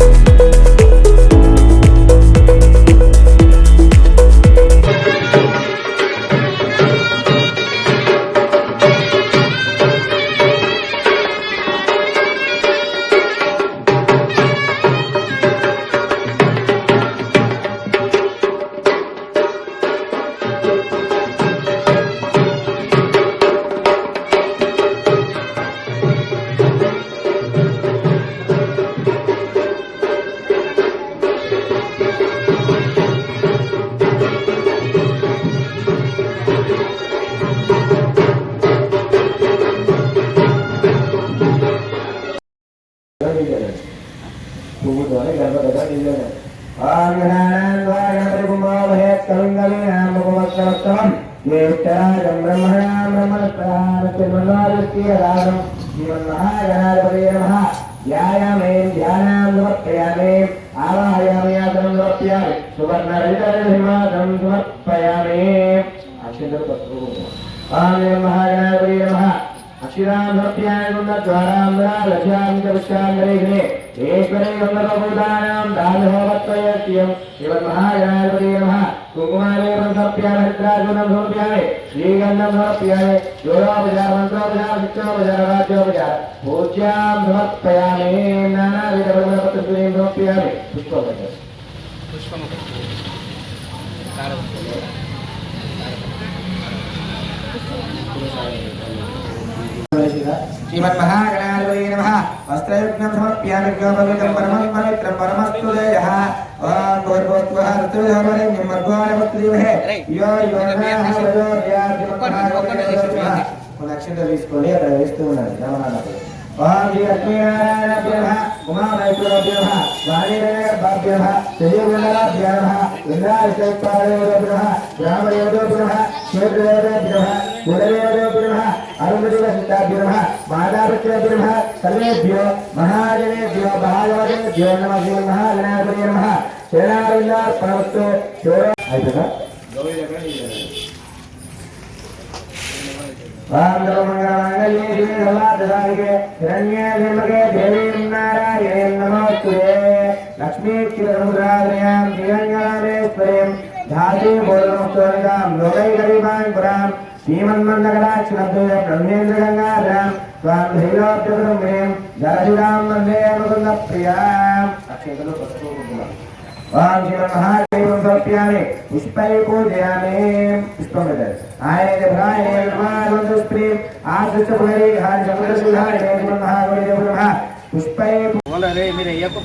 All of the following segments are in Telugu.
Thank కుంభావహే కవింగలీనాం ముఖవత్సవత్సవం జ్యేష్ఠరాజం బ్రహ్మణాం బ్రహ్మణస్పదానతిర్మన్నాదిత్యరాజం ధ్యాయామే ధ్యానాం సమర్పయామి. ఆవాహయామి ఆసనం సమర్పయామి. సువర్ణరజితరహిమాసనం సమర్పయామి. అక్షంతలు ఆమె श्रीरामभक्त्यायुगुन्दज्वारान्द्रालज्याङ्गपुष्याङ्गरेघ्ने ईश्वरेयुगुन्दप्रभूतानां दानहोमत्वयत्यं श्रीमन्महागणाधिपतये नमः कुङ्कुमाले समर्प्यामहरिद्राजुनं समर्प्यामि श्रीगन्धं समर्प्यामि योगोपचार मन्त्रोपचार शिक्षोपचार राज्योपचार पूज्यां समर्पयामि नानाविधप्रबलपत्रं समर्प्यामि पुष्पोपचार पुष्पमुख సమర్ప్యామి పుష్పోపచారం श्रीमन्महागणाधिपते नमः वस्त्रयुग्नं समर्प्यामि गोपवितं परमं पवित्रं परमस्तु देयः ॐ भूर्भुवः ऋतुधर्मलिङ्गं मर्गोणपत्रीमहे यो यो లక్ష్యంగా తీసుకొని అక్కడ వేస్తూ ఉండాలి రమణాలకు ఓం శ్రీ లక్ష్మీనారాయణభ్య నమః ఉమామహేశ్వరభ్య నమః వాణీరగర్భాభ్య నమః శ్రీమండలాభ్య నమః ఇంద్రావిశ్వపాదేవభ్య నమః రామదేవతోభ్య నమః క్షేత్రదేవతోభ్య నమః నమ నమః నమ సర్వేభ్యో మహాజనేభ్యో భాగవతేభ్యో నమః శ్రీమన్మహాగణాధిపతయే నమః శరణారిందార్పణవస్తు అయిపోయిందా వాంద్రమంగళమంగళే శ్రీనివాసరాయికే హిరణ్యే నిర్మగే దేవీ నారాయణే పురాం శ్రీమన్మందకటాక్షణద్వయ బ్రహ్మేంద్ర గంగాధరాం స్వాం ధైలోప్యకుటుంబీం జలశిరాం వందే ముకుంద ప్రియాం అక్షేతలు ఓం శివ మహాదేవం సమర్ప్యామి పుష్పై పూజయామి పుష్పం ఆయన స్త్రీ ఆదృష్ట పునరి హారి సముద్ర సుధారి శివ మహాగౌరి నమః పుష్పై మీరు అయ్యప్ప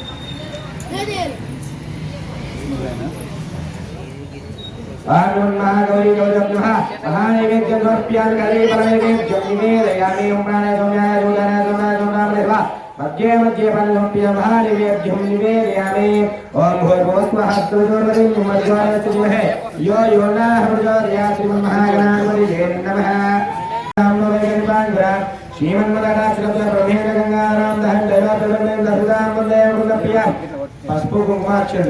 वारुण महागौरी गौरव नमः। महानैवेद्यं समर्प्यार्करे परमैवेद्यं निवेदयामि उम्राण सोम्याय रुदन सोमाय सोमामृत मध्ये मध्ये परमसम्प्रियं महानैवेद्यं निवेदयामि ॐ तुम है यो यो नः प्रचोदयात्रिं महागणाधिपतिजे नमः। श्रीमन्मदाश्रमेण गङ्गाराम दहन दैवाप्रदमेन दसुदां वंदे मृतप्रिया पशुकुमाक्षर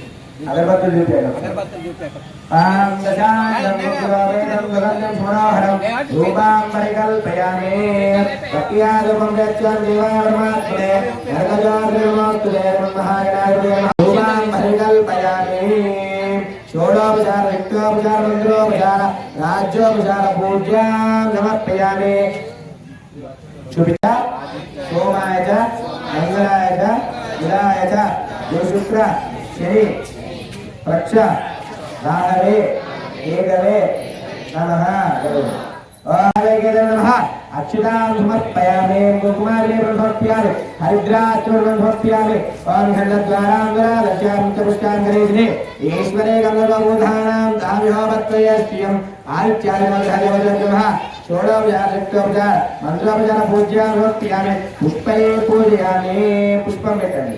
నరకజాగ్రమోక్తులే బ్రహ్మహాగణాయ రూపాం పరికల్పయామి షోడోపచార యుక్తోపచార మంత్రోపచార రాజ్యోపచార పూజ్యాం సమర్పయామి శుభిత సోమాయ చ మంగళాయ చ బుధాయ చ గురుశుక్ర శని ప్రక్ష రాహవే ఏకవే నమః ఓం నమః అక్షతాం సమర్పయామి కుంకుమాగ్నే సమర్పయామి హరిద్రాచూర్ణం సమర్పయామి ఓం ఖండద్వారాంగరాలక్ష్యాం చ పుష్టాంగరేధిని ఈశ్వరే గంగోధానాం దావ్యోపత్వయస్యం ఆదిత్యాదిమధర్యవజన్మః షోడోపచార మంత్రోపచార పూజ్యా సమర్పయామి పుష్పై పూజయామి పుష్పం పెట్టండి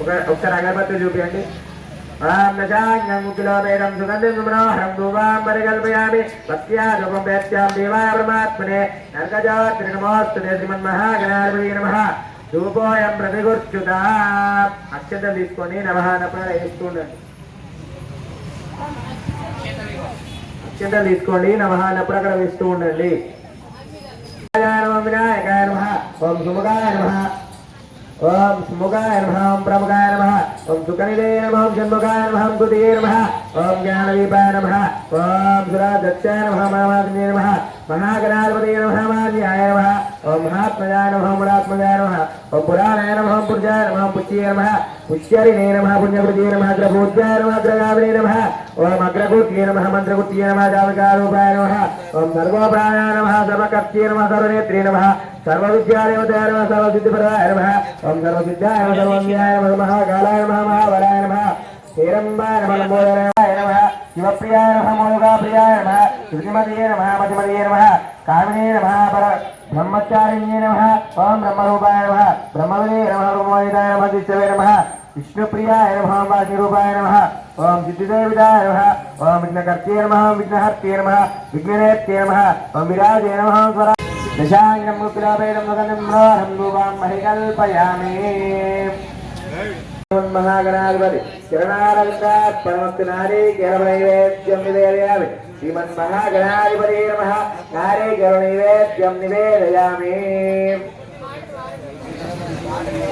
ఒక ఒకసారి అగరబత్తి చూపించండి రామ్నజాంగం కిలోమేరం సుగంధం మనోహరం పరికల్పయామి. భక్త్యాదూపం వేత్యాం దేవాయ పరమాత్మనే. నర్గజాత్రినమోస్తుతే శ్రీమన్మహాగణాధిపతి నమ. ధూపోయం ప్రతిగుర్చుత అక్షంతలు తీసుకొని నమహానపడ వేస్తూ ఉండండి. తీసుకోండి నమహానప్పుడు అక్కడ వేస్తూ ఉండండి. వినాయకాయ నమ. ఓం నమ. ఓం సుముఖాయ నమ ఓం ప్రముఖాయ నమ ఓం సుకనిదే నమ ఓం షణ్ముఖాయ నమ ఓం కుటియే నమ ఓం జ్ఞానదీపాయ నమ ఓం సురాదత్యాయ నమ మహామాగ్నే నమ మహాగణాధిపతి నమ మాన్యాయ నమ ఓం మహాత్మజాయ నమ ఓం పురాత్మజాయ నమ ఓం పురాణాయ నమ ఓం పురుషాయ నమ ఓం పుష్యే నమ పుష్యరిణే నమ ఓం అగ్రగుట్యే నమ మంత్రగుట్యే నమ జామకారూపాయ నమ ఓం సర్వోప్రాయ నమ సర్వకర్త్యే నమ సర్వనేత్రీ నమ సర్వవిద్యాదేవతాయ నమ సర్వసిద్ధిపరాయ నమ ఓం సర్వసిద్ధాయ నమ సర్వవ్యాయ నమ మహాకాలాయ నమ మహాబలాయ నమ శ్రీరంబాయ నమ లంబోదరాయ నమ శివప్రియాయ నమ మోగాప్రియాయ నమ శృతిమతయే నమ మతిమతయే నమ కామినే నమ పర బ్రహ్మచారిణ్యే నమ ఓం బ్రహ్మరూపాయ నమ బ్రహ్మవినే నమ బ్రహ్మవేదాయ నమ దిశవే నమ విష్ణుప్రియాయ నమ వాసిరూపాయ నమ ఓం సిద్ధిదేవిదాయ నమ. ఓం విఘ్నకర్తే నమ విఘ్నహర్తే నమ విఘ్ననేత్తే నమ. ఓం విరాజే నమ స్వర. దశాంగం ముకులాపేదం మగనం మోహం రూపాం మహికల్పయామి మహాగణాధిపతి కిరణారంగాత్మనమస్తు నారీకేరనైవేద్యం నివేదయామి. శ్రీమన్మహాగణాధిపతి నమ. నారీకేరనైవేద్యం నివేదయామి హలో అరే నారీకేరుడైవేద్యం నివేదయామి.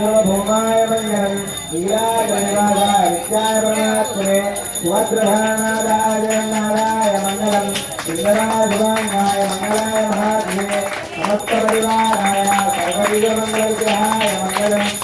ध्रुवधूमाय मङ्गलं लीलागणिवादाय परमात्मने सुभद्रभानादाय जगन्नाथाय मङ्गलं सुन्दराशुभाङ्गाय मङ्गलाय महात्मने समस्तपरिवाराय सर्वविधमङ्गलग्रहाय मङ्गलम्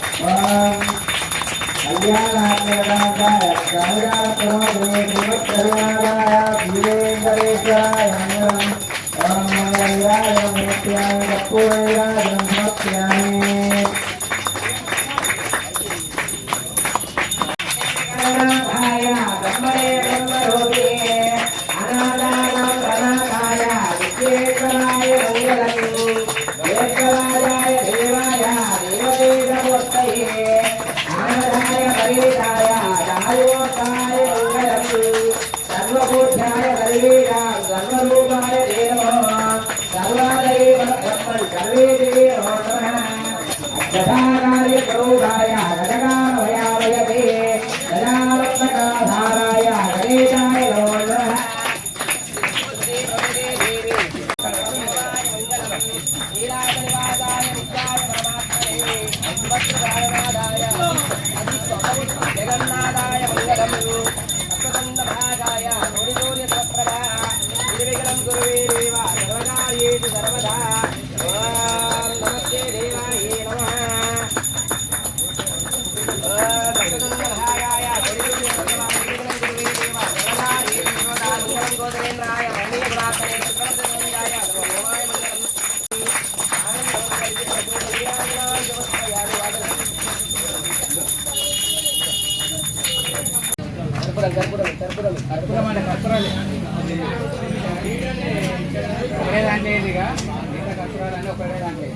మిగతా కర్పూరాలు అంటే ఒకటే దాంట్లో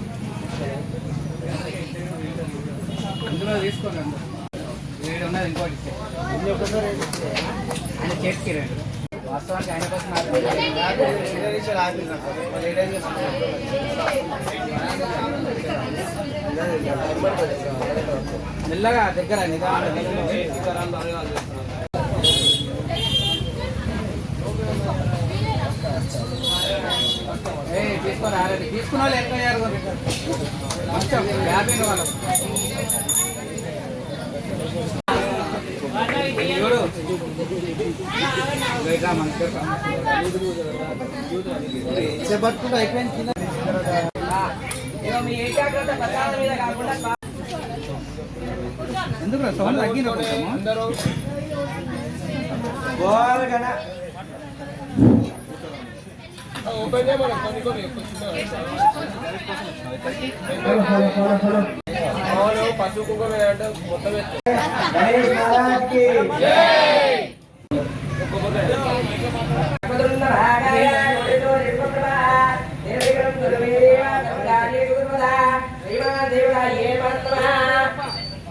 అందులో తీసుకోండి వీడు ఉన్నది ఇంకోటి. ఆయన చేతికి రండి. వాస్తవానికి ఆయన కోసం మెల్లగా దగ్గర నిదానం వాళ్ళు అయ్యారు కొంచెం వాళ్ళు చూడు అయిపోయింది కింద. స్వా- ఎందుకు సౌండ్ తగ్గింది కొంచెము గణేష్ కుదుర్వదా, శ్రీమాదేవుడాయే నమః.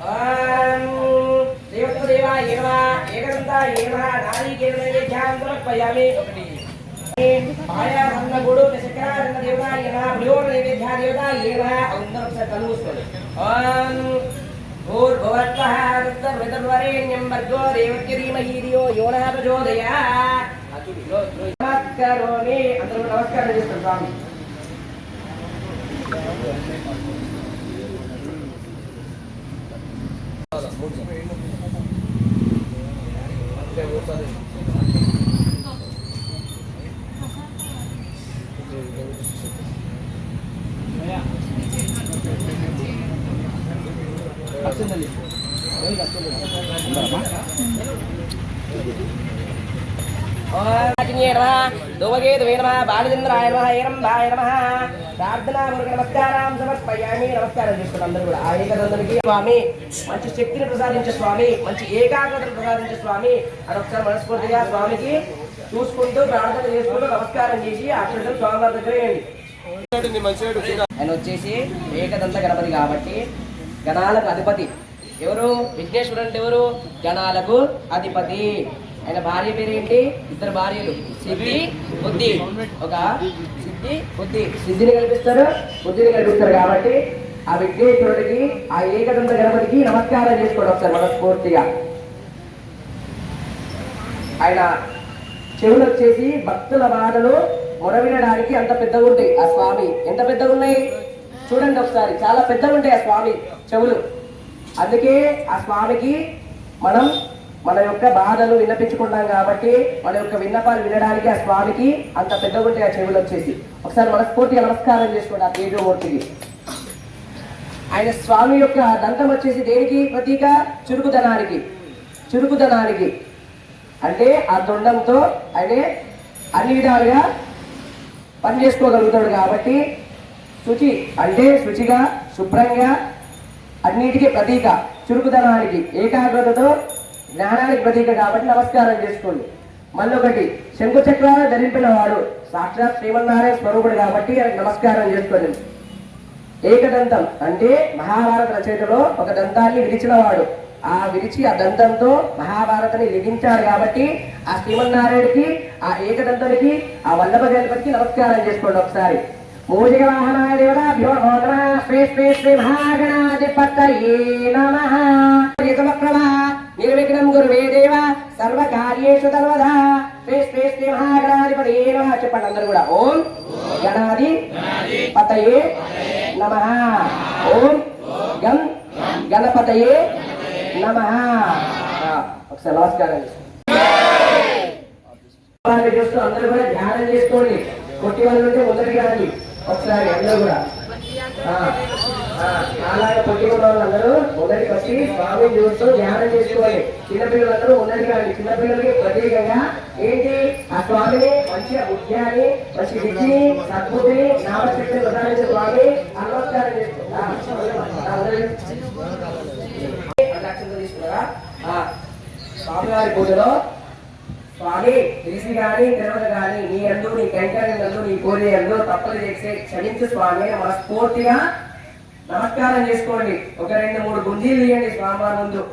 ఓం దేవత్వదేవాయ నమః, ఏకదంతాయ నమః, నారీకేతనైవేద్యాం సమర్పయామి. ಮಾಯಾಧರ್ಮಗುಡು ದಶಕರಾಧರ್ಮ ದೇವತಾ ಯನ ಬೃಹೋ ನೈವೇದ್ಯ ದೇವತಾ ಏನ ಔಂದರಸ ತನುಸ್ತದೆ ಆನ್ ಭೂರ್ಭುವತ್ವಃ ಋತರ್ವರೆಣ್ಯಂ ಭರ್ಗೋ ದೇವಕ್ಕೆ ಧೀಮಹಿ ಧಿಯೋ ಯೋ ನಃ ಪ್ರಚೋದಯ ನಮಸ್ಕರೋಮಿ ಅಂದರು ನಮಸ್ಕಾರ ಸ್ವಾಮಿ నమస్కారం నమః. నమః నమః సమర్పయామి. అందరూ కూడా. ఆ స్వామి. మంచి శక్తిని ప్రసాదించే స్వామి. మంచి ఏకాగ్రతను ప్రసాదించే స్వామి. అని ఒకసారి మనస్ఫూర్తిగా స్వామికి చూసుకుంటూ ప్రార్థన చేసుకుంటూ నమస్కారం చేసి అక్షరం స్వామి వారి దగ్గర ఆయన వచ్చేసి ఏకదంత గణపతి కాబట్టి గణాలకు అధిపతి. ఎవరు? విఘ్నేశ్వరుడు అంటే ఎవరు? గణాలకు అధిపతి. ఆయన భార్య పేరు ఏంటి ఇద్దరు భార్యలు. సిద్ధి బుద్ధి. ఒక సిద్ధి బుద్ధి. సిద్ధిని కల్పిస్తారు బుద్ధిని కల్పిస్తారు కాబట్టి ఆ విఘ్నేశ్వరుడికి ఆ ఏకదంత గణపతికి నమస్కారం చేసుకోండి ఒకసారి మనస్ఫూర్తిగా. ఆయన చెవులు వచ్చేసి భక్తుల బాధలు మొరవినడానికి అంత పెద్దగా ఉంటాయి ఆ స్వామి ఎంత పెద్దగా ఉన్నాయి చూడండి ఒకసారి చాలా పెద్దలు ఉంటాయి ఆ స్వామి చెవులు. అందుకే ఆ స్వామికి మనం మన యొక్క బాధలు విన్నపించుకుంటాం కాబట్టి మన యొక్క విన్నపాలు వినడానికి ఆ స్వామికి అంత పెద్దగా ఉంటాయి ఆ చెవులు వచ్చేసి. ఒకసారి మనస్ఫూర్తిగా నమస్కారం చేసుకోండి ఆ తేజమూర్తికి. ఆయన స్వామి యొక్క దంతం వచ్చేసి దేనికి? ప్రతీక చురుకుదనానికి. చురుకుదనానికి. అంటే ఆ దొండంతో ఆయన అన్ని విధాలుగా పని చేసుకోగలుగుతాడు కాబట్టి శుచి అంటే శుచిగా శుభ్రంగా అన్నిటికీ ప్రతీక చురుకుదనానికి ఏకాగ్రతతో జ్ఞానానికి ప్రతీక కాబట్టి నమస్కారం చేసుకోండి. మళ్ళొకటి శంకు చక్రాన్ని ధరింపిన వాడు సాక్షాత్ శ్రీమన్నారాయణ స్వరూపుడు కాబట్టి ఆయనకు నమస్కారం చేసుకోండి. ఏకదంతం అంటే మహాభారత రచయితలో ఒక దంతాన్ని విరిచినవాడు. ఆ విరిచి ఆ దంతంతో మహాభారతాన్ని లిఖించాడు కాబట్టి ఆ శ్రీమన్నారాయణకి ఆ ఏకదంతానికి ఆ వల్లభ గణపతికి నమస్కారం చేసుకోండి ఒకసారి. మూజిక వాహనాయ శ్రీ శ్రీ శ్రీ మహాగణాధిపతయే నమః సమప్రభా నిర్విఘ్నం గురువే దేవ సర్వకార్యేషు సర్వదా శ్రీ శ్రీ శ్రీ మహాగణాధిపతయే నమః చెప్పండి అందరూ కూడా ఓం గణాది పతయే నమ ఓం గం గణపతయే నమ ఒకసారి నమస్కారం చూస్తూ అందరూ కూడా ధ్యానం చేసుకోండి కొట్టి వాళ్ళు ఉంటే మొదటి రాండి ఒకసారి అందరూ కూడా. అలాగే పొట్టి వాళ్ళందరూ మొదటికి వచ్చి స్వామి చూస్తూ ధ్యానం చేసుకోవాలి. చిన్నపిల్లలందరూ ఉన్నది రండి. చిన్నపిల్లలకి ప్రత్యేకంగా ఏంటి? ఆ స్వామిని మంచిగా బుద్ధ్యాన్ని మంచి విద్యని సద్బుద్ధిని నామశక్తిని ప్రసాదించే స్వామి నమస్కారం చేసుకుంటారా తీసుకున్నారా స్వామివారి పూజలో స్వామి తెలిసి గాని తెలవదు గాని నీ అందు నీ కైంకర్యం అందు నీ కోరి అందు తప్పలు చేసే క్షమించు స్వామి మనస్ఫూర్తిగా నమస్కారం చేసుకోండి ఒక రెండు మూడు గుంజీలు తీయండి స్వామివారి ముందు.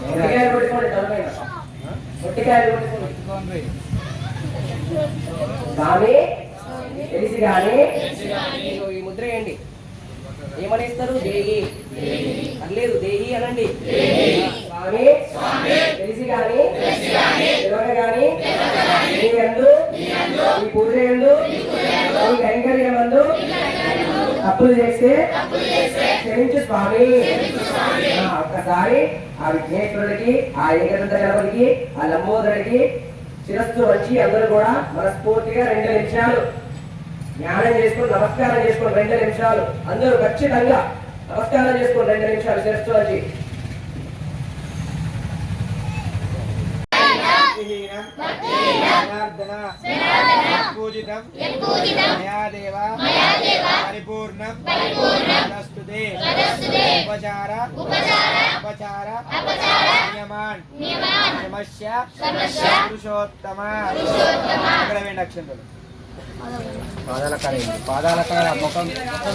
పొట్టికాయలు. పొట్టికాయలు స్వామి తెలిసి ఇదిగో ఈ ముద్ర వేయండి. ఏమనేస్తారు? దేహి. పర్లేదు దేహి అనండి. స్వామి. తెలిసి గాని తెలియక గాని. నీ యందు నీ పూజ యందు నీ తప్పులు చేస్తే క్షమించు స్వామి. ఒక్కసారి ఆ విఘ్నేశ్వరుడికి ఆ ఏకదంత గణపతికి ఆ లంబోదరుడికి శిరస్సు వచ్చి అందరూ కూడా మనస్ఫూర్తిగా రెండు నిమిషాలు ధ్యానం చేసుకొని నమస్కారం చేసుకొని రెండు నిమిషాలు అందరూ ఖచ్చితంగా నమస్కారం చేసుకొని రెండు నిమిషాలు వచ్చి పూజితం మయా దేవ పరిపూర్ణం నమస్తుతే ఉపచార ఉపచార నియమాన్ సమస్య పురుషోత్తమ ఇక్కడ వేయండి అక్షంతలు పాదాల కాడ. పాదాల కాడ ముఖం.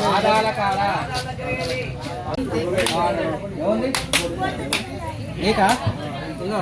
పాదాల కాడ ఏముంది? నీకా? ఇదిగో.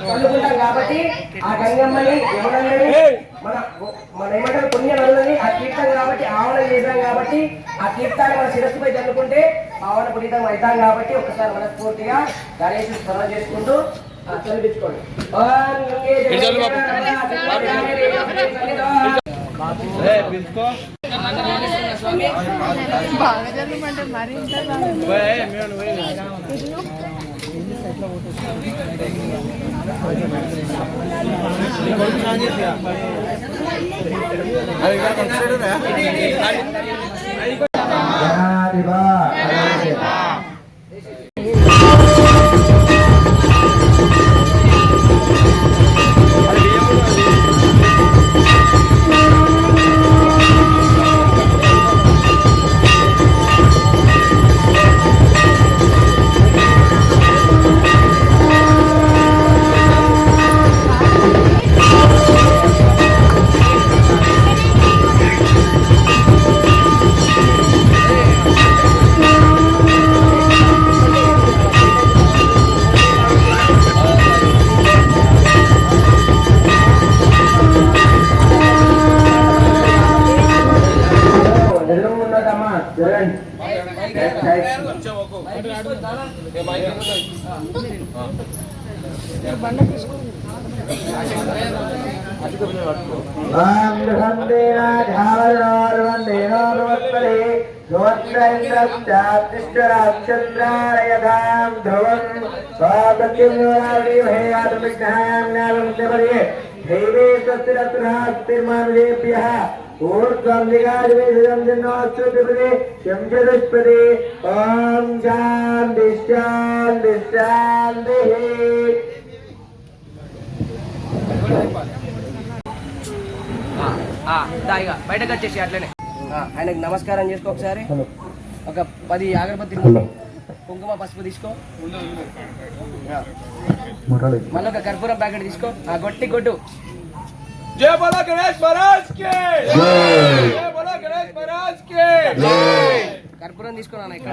చల్లుకుంటాం కాబట్టి ఆ గంగమ్మని యమునని మన మన ఏమంటారు పుణ్య నదులని ఆ తీర్థం కాబట్టి ఆవనం చేశాం కాబట్టి ఆ తీర్థాన్ని మన శిరస్సుపై చల్లుకుంటే పావన పునీతం అవుతాం కాబట్టి ఒకసారి మనస్ఫూర్తిగా గణేష్ స్మరణ చేసుకుంటూ ఆ, చదివించుకోండి బాగా జరగమంటే మరి ధ్రువం దైవే స్వస్తిరత్నాస్తిర్మానుజేభ్యः ఊర్ధ్వం దిగాదివేశం జన్మోస్తు పిబదే శంచదుష్పదే ఓం శాంతి బయటకు వచ్చేసి అట్లనే ఆయనకు నమస్కారం చేసుకో ఒకసారి ఒక పది అగరబత్తి కుంకుమ పసుపు తీసుకో. మళ్ళీ ఒక కర్పూరం ప్యాకెట్ తీసుకో. ఆ గొట్టి గొడ్డు. జయ బోలో కర్పూరం తీసుకున్నాను ఇక్కడ.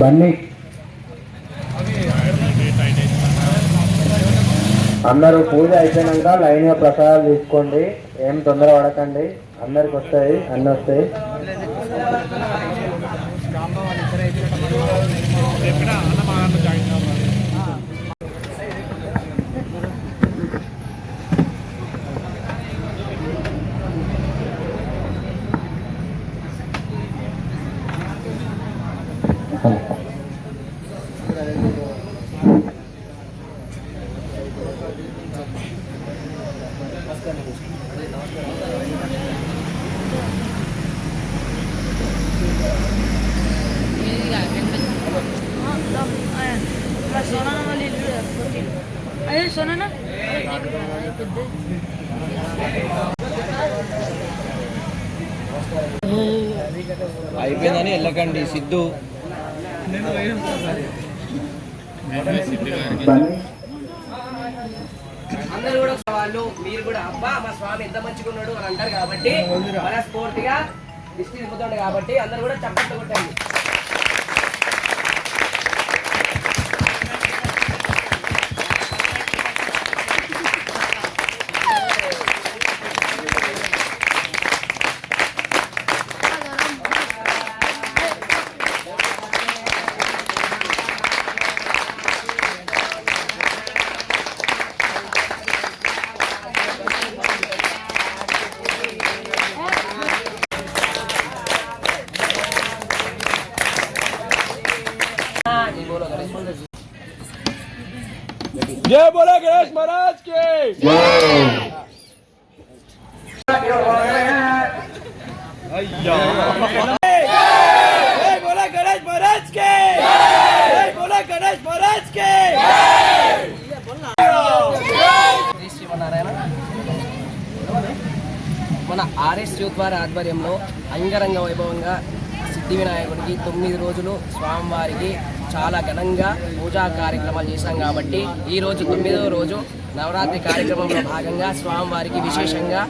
బన్నీ అందరూ పూజ అయిపోయినాక లైన్గా ప్రసాదాలు తీసుకోండి. ఏం తొందర పడకండి. అందరికి వస్తాయి అన్ని వస్తాయి అదే సోనా అయిపోయిందని వెళ్ళకండి సిద్ధు బన్నీ అందరూ కూడా వాళ్ళు మీరు కూడా అబ్బా మా స్వామి ఎంత మంచిగా ఉన్నాడు అని అంటారు కాబట్టి మనస్ఫూర్తిగా దిష్టి తిప్పుతుండే కాబట్టి అందరూ కూడా చప్పట్లు కొట్టండి. మన ఆర్ఎస్ యూత్వారి ఆధ్వర్యంలో అంగరంగ వైభవంగా సిద్ధి వినాయకుడికి తొమ్మిది రోజులు స్వామివారికి చాలా ఘనంగా పూజా కార్యక్రమాలు చేశాం కాబట్టి ఈరోజు తొమ్మిదవ రోజు నవరాత్రి కార్యక్రమంలో భాగంగా స్వామివారికి విశేషంగా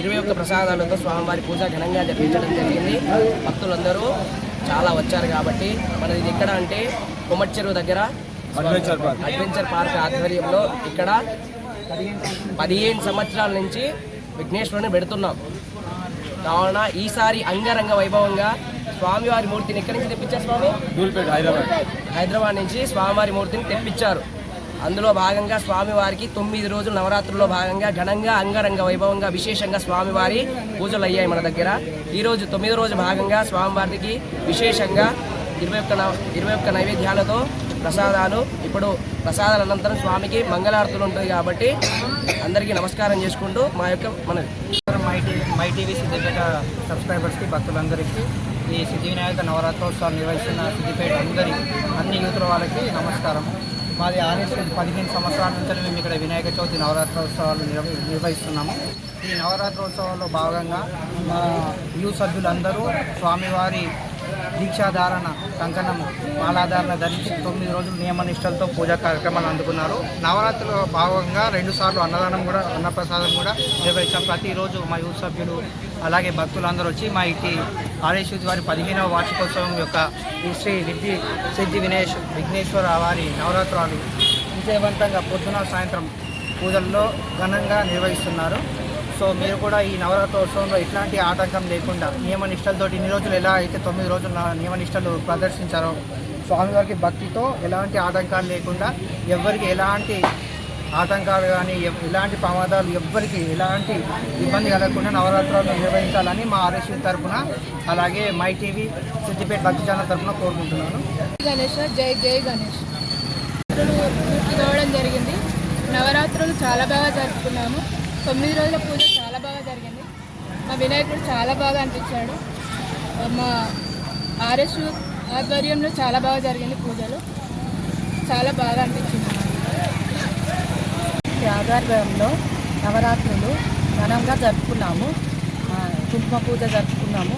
ఇరవై ఒక్క ప్రసాదాలతో స్వామివారి పూజ ఘనంగా జరిపించడం జరిగింది. భక్తులందరూ చాలా వచ్చారు కాబట్టి మనది ఇది ఎక్కడ అంటే కొమర్చెరువు దగ్గర అడ్వెంచర్ పార్క్. ఆధ్వర్యంలో ఇక్కడ పదిహేను సంవత్సరాల నుంచి విఘ్నేశ్వరుని పెడుతున్నాం. కావున ఈసారి అంగరంగ వైభవంగా స్వామివారి మూర్తిని ఎక్కడి నుంచి తెప్పించారు స్వామి? హైదరాబాద్ హైదరాబాద్ నుంచి స్వామివారి మూర్తిని తెప్పించారు. అందులో భాగంగా స్వామివారికి తొమ్మిది రోజులు నవరాత్రుల్లో భాగంగా ఘనంగా అంగరంగ వైభవంగా విశేషంగా స్వామివారి పూజలు అయ్యాయి మన దగ్గర. ఈరోజు తొమ్మిది రోజు భాగంగా స్వామివారికి విశేషంగా ఇరవై ఒక్క నవ- ఇరవై ఒక్క నైవేద్యాలతో ప్రసాదాలు ఇప్పుడు ప్రసాదాల అనంతరం స్వామికి మంగళారతులు ఉంటుంది కాబట్టి అందరికీ నమస్కారం చేసుకుంటూ మా యొక్క మన మై టీవీ మై సిద్దిపేట సబ్స్క్రైబర్స్కి భక్తులందరికీ ఈ సిద్ధివినాయక నవరాత్రోత్సవాలు నిర్వహిస్తున్న సిద్దిపేట అందరి అన్ని యూతుల వాళ్ళకి నమస్కారం మాది ఆర్ఎస్ పదిహేను సంవత్సరాల నుంచి మేము ఇక్కడ వినాయక చవితి నవరాత్రోత్సవాలు నిర్వహిస్తున్నాము. ఈ నవరాత్రోత్సవాల్లో భాగంగా మా యూ సభ్యులందరూ స్వామివారి దీక్షాధారణ కంకణం మాలాధారణ ధరించి తొమ్మిది రోజులు నియమనిష్టలతో పూజా కార్యక్రమాలు అందుకున్నారు. నవరాత్రిలో భాగంగా రెండుసార్లు అన్నదానం కూడా అన్నప్రసాదం కూడా నిర్వహించాం. ప్రతిరోజు మా యూత్ సభ్యులు అలాగే భక్తులందరూ వచ్చి మా ఇంటి ఆర్ఎస్ వారి పదిహేనవ వార్షికోత్సవం యొక్క శ్రీ విద్య సిద్ధి వినేష్ విఘ్నేశ్వర వారి నవరాత్రాలు విజయవంతంగా పొద్దున సాయంత్రం పూజల్లో ఘనంగా నిర్వహిస్తున్నారు. సో మీరు కూడా ఈ నవరాత్రోత్సవంలో ఎట్లాంటి ఆటంకం లేకుండా నియమ నిష్టలతో ఇన్ని రోజులు ఎలా అయితే తొమ్మిది రోజులు నియమ నిష్టలు ప్రదర్శించారో స్వామివారికి భక్తితో ఎలాంటి ఆటంకాలు లేకుండా ఎవరికి ఎలాంటి ఆటంకాలు కానీ ఎలాంటి ప్రమాదాలు ఎవ్వరికి ఎలాంటి ఇబ్బంది కలగకుండా నవరాత్రులను నిర్వహించాలని మా ఆర్ఎస్యూ తరఫున అలాగే మై టీవీ సిద్దిపేట భక్తి ఛానల్ తరపున కోరుకుంటున్నాను. గణేష్ జై జై గణేష్. పూర్తి కావడం జరిగింది. నవరాత్రులు చాలా బాగా జరుపుకున్నాము. తొమ్మిది రోజుల పూజ చాలా బాగా జరిగింది. మా వినాయకుడు చాలా బాగా అనిపించాడు. మా ఆర్ఎస్ ఆధ్వర్యంలో చాలా బాగా జరిగింది పూజలు. చాలా బాగా అనిపించింది. ఆధ్వర్యంలో నవరాత్రులు ఘనంగా జరుపుకున్నాము. కుంకుమ పూజ జరుపుకున్నాము.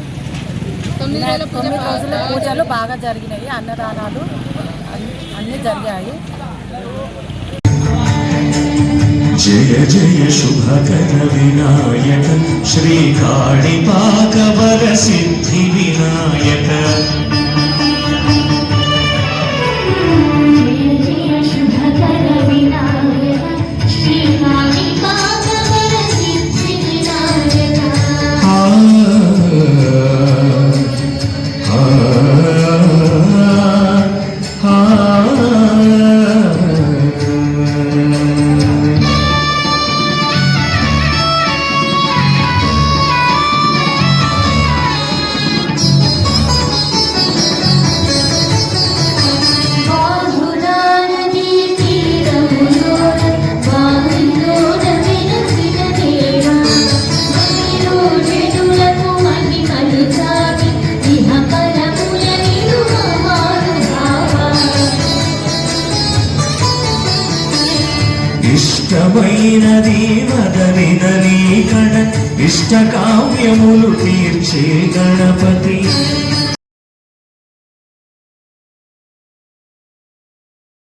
తొమ్మిది రోజుల పూజలు బాగా జరిగినాయి. అన్నదానాలు అన్ని- అన్నీ జరిగాయి. జయ జయ శుభకర వినాయక శ్రీకాళిపాకవర సిద్ధి వినాయక